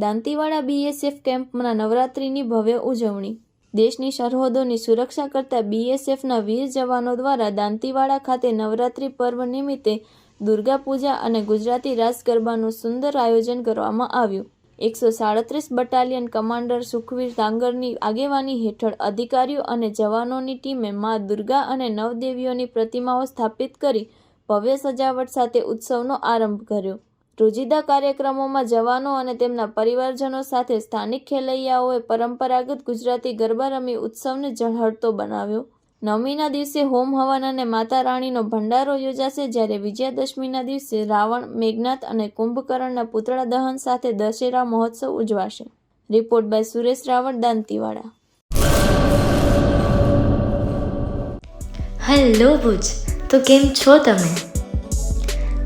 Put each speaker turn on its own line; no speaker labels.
Dantiwada BSF કેમ્પમાં નવરાત્રિની ભવ્ય ઉજવણી. દેશની સરહદોની સુરક્ષા કરતા બીએસએફના વીર જવાનો દ્વારા દાંતીવાડા ખાતે નવરાત્રિ પર્વ નિમિત્તે દુર્ગા પૂજા અને ગુજરાતી રાસ ગરબાનું સુંદર આયોજન કરવામાં આવ્યું. એકસો સાડત્રીસ બટાલિયન કમાન્ડર સુખવીર ડાંગરની આગેવાની હેઠળ અધિકારીઓ અને જવાનોની ટીમે મા દુર્ગા અને નવદેવીઓની પ્રતિમાઓ સ્થાપિત કરી ભવ્ય સજાવટ સાથે ઉત્સવનો આરંભ કર્યો. રોજિંદા કાર્યક્રમોમાં જવાનો અને તેમના પરિવારજનો સાથે સ્થાનિક ખેલૈયાઓએ પરંપરાગત ગુજરાતી ગરબા રમી ઉત્સવને ઝળહળતો બનાવ્યો. નવમીના દિવસે હોમ હવન અને માતા રાણીનો ભંડારો યોજાશે જ્યારે વિજયાદશમીના દિવસે રાવણ, મેઘનાથ અને કુંભકર્ણના પુતળા દહન સાથે દશેરા મહોત્સવ ઉજવાશે. Report by Suresh Raval, Dantiwada.
Hello Bhuj, તો કેમ છો તમે?